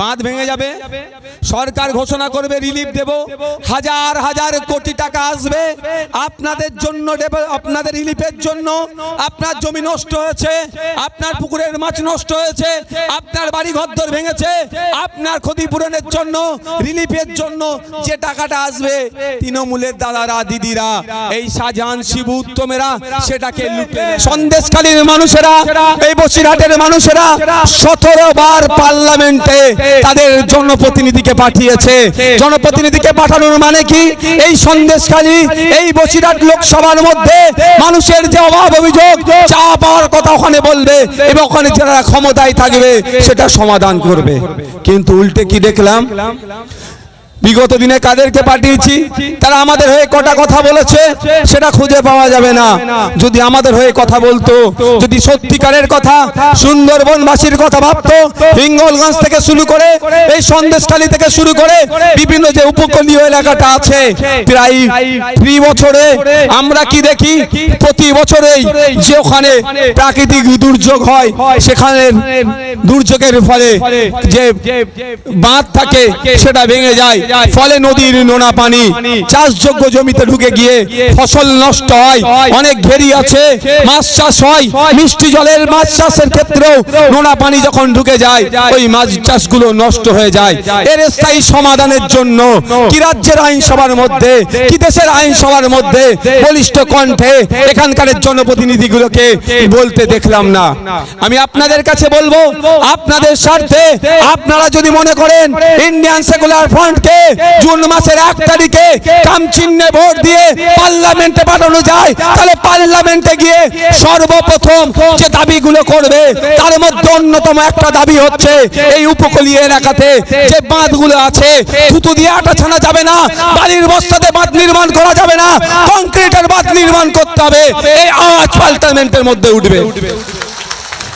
বাঁধ ভেঙে যাবে। সরকার ঘোষণা করবে রিলিফ দেব। হাজার হাজার কোটি টাকা আসবে। আপনাদের জন্য আপনাদের রিলিফের জন্য। আপনার জমি নষ্ট হয়েছে, আপনার পুকুরের মাছ নষ্ট হয়েছে, আপনার বাড়ি ঘরদর ভেঙেছে, আপনার ক্ষতিপূরণের জন্য রিলিফের জন্য যে টাকাটা আসবে, তৃণমূলের দাদারা, দিদিরা, এই শাহজাহান, শিবু, উত্তমেরা, সেটাকে সন্দেশকালীন মানুষেরা, এই বসিরহাটের মানুষেরা, সতেরো বার পার্লামেন্টে তাদের জনপ্রতিনিধিকে পাঠিয়েছে। জনপ্রতিনিধিকে পাঠানোর মানে কি? এই সন্দেশখালী, এই বসিরহাট লোকসভার মধ্যে মানুষের যে অভাব অভিযোগ, চা পাওয়ার কথা ওখানে বলবে এবং ওখানে যারা ক্ষমতায় থাকবে, সেটা সমাধান করবে। কিন্তু উল্টে কি দেখলাম? বিগত দিনে কাদেরকে পাঠিয়েছি, তারা আমাদের হয়ে কটা কথা বলেছে, সেটা খুঁজে পাওয়া যাবে না। যদি আমাদের হয়ে কথা বলতো, যদি সত্যিকারের কথা, সুন্দরবনবাসীর কথা ভাবতো, হিঙ্গলগঞ্জ থেকে শুরু করে, এই সন্দেশখালী থেকে শুরু করে বিভিন্ন যে উপকূলীয় এলাকাটা আছে, প্রায় থ্রি বছরে আমরা কি দেখি? প্রতি বছরেই যে ওখানে প্রাকৃতিক দুর্যোগ হয়, সেখানে দুর্যোগের ফলে যে বাঁধ থাকে, সেটা ভেঙে যায়। ফলে নদীর নোনা পানি চাষযোগ্য জমিতে ঢুকে গিয়ে ফসল নষ্ট হয়। অনেক ঘেরি আছে মাছ চাষ হয়। মিষ্টি জলের মাছ চাষের ক্ষেত্রেও নোনা পানি যখন ঢুকে যায় ওই মাছ চাষগুলো নষ্ট হয়ে যায়। এর স্থায়ী সমাধানের জন্য কি রাজ্যের আইনসভার মধ্যে কি দেশের আইনসভার মধ্যে বলিষ্ঠ কণ্ঠে এখানকার জনপ্রতিনিধিগুলোকে বলতে দেখলাম না। আমি আপনাদের কাছে বলব আপনাদের স্বার্থে আপনারা যদি মনে করেন ইন্ডিয়ান সেকুলার ফ্রন্টকে জুন মাসের এক তারিখে কাম চিহ্নে ভোট দিয়ে পার্লামেন্টে পাঠানো যায়। তাহলে পার্লামেন্টে গিয়ে সর্বপ্রথম যে দাবিগুলো করবে তার মধ্যে অন্যতম একটা দাবি হচ্ছে এই উপকূলীয় এলাকাতে যে বাঁধগুলো আছে থুতু দিয়ে আটা ছানা যাবে না। বাড়ির বস্তাতে বাঁধ নির্মাণ করা যাবে না কংক্রিটের বাঁধ নির্মাণ করতে হবে। এই আওয়াজ পার্লামেন্টের মধ্যে উঠবে।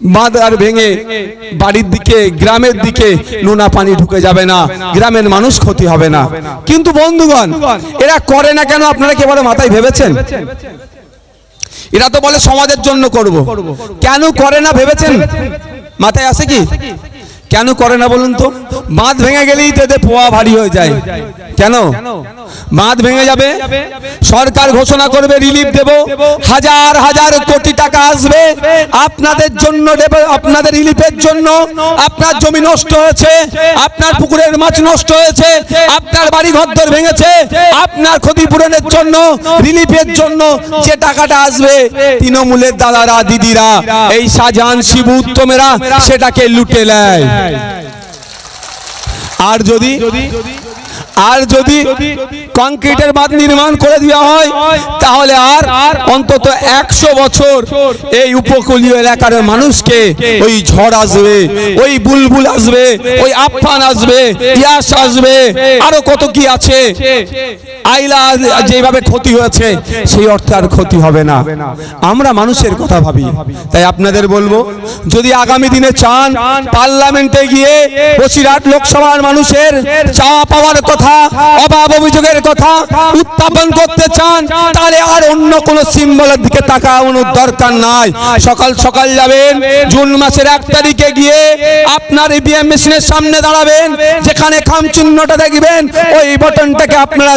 বাঁধ আর ভেঙে বাড়ির দিকে, গ্রামের দিকে নোনা পানি ঢুকে যাবে না, গ্রামের মানুষ ক্ষতি হবে না। কিন্তু বন্ধুগণ, এরা করে না কেন? আপনারা কেবল মাথায় ভেবেছেন? এরা তো বলে সমাজের জন্য করব। কেন করে না ভেবেছেন? মাথায় আসে কি? কেন করে না বলুন তো? বাঁধ ভেঙে গেলেই তো এদের পোয়া ভারী হয়ে যায়। কেন? বাঁধ ভেঙে যাবে? সরকার ঘোষণা করবে রিলিফ দেব। হাজার হাজার কোটি টাকা আসবে। আপনাদের জন্য ডেভেল- আপনাদের রিলিফের জন্য। আপনার জমি নষ্ট হয়েছে, আপনার পুকুরের মাছ নষ্ট হয়েছে, আপনার বাড়ি ঘরদর ভেঙেছে, আপনার ক্ষতিপূরণের জন্য রিলিফের জন্য যে টাকাটা আসবে, তৃণমূলের দাদারা, দিদিরা, এই শাহজাহান, শিবু, উত্তমেরা, সেটাকে লুটে নেয়। আর যদি আর যদি কংক্রিটের বাঁধ নির্মাণ করে দেওয়া হয়, তাহলে আর অন্তত একশো বছর এই উপকূলীয় এলাকার মানুষকে ওই ঝড় আসবে, ওই বুলবুল আসবে, ওই আফান আসবে ইয়াস আসবে, আরও কত কি আছে। আইলা যেভাবে ক্ষতি হয়েছে, সেই অর্থে আর ক্ষতি হবে না। আমরা মানুষের কথা ভাবি। তাই আপনাদের বলব, যদি আগামী দিনে চান, পার্লামেন্টে গিয়ে বসিরহাট লোকসভার মানুষের চাওয়া পাওয়ার কথা অভাব অভিযোগের কথা উত্থাপন করতে চান তাহলে আর অন্য কোনো সিম্বলের দিকে তাকানোর দরকার নাই। সকাল সকাল যাবেন জুন মাসের এক তারিখে গিয়ে আপনার ইভিএম মেশিনের সামনে দাঁড়াবেন যেখানে খাম চিহ্নটা দেখবেন ওই বটনটাকে আপনারা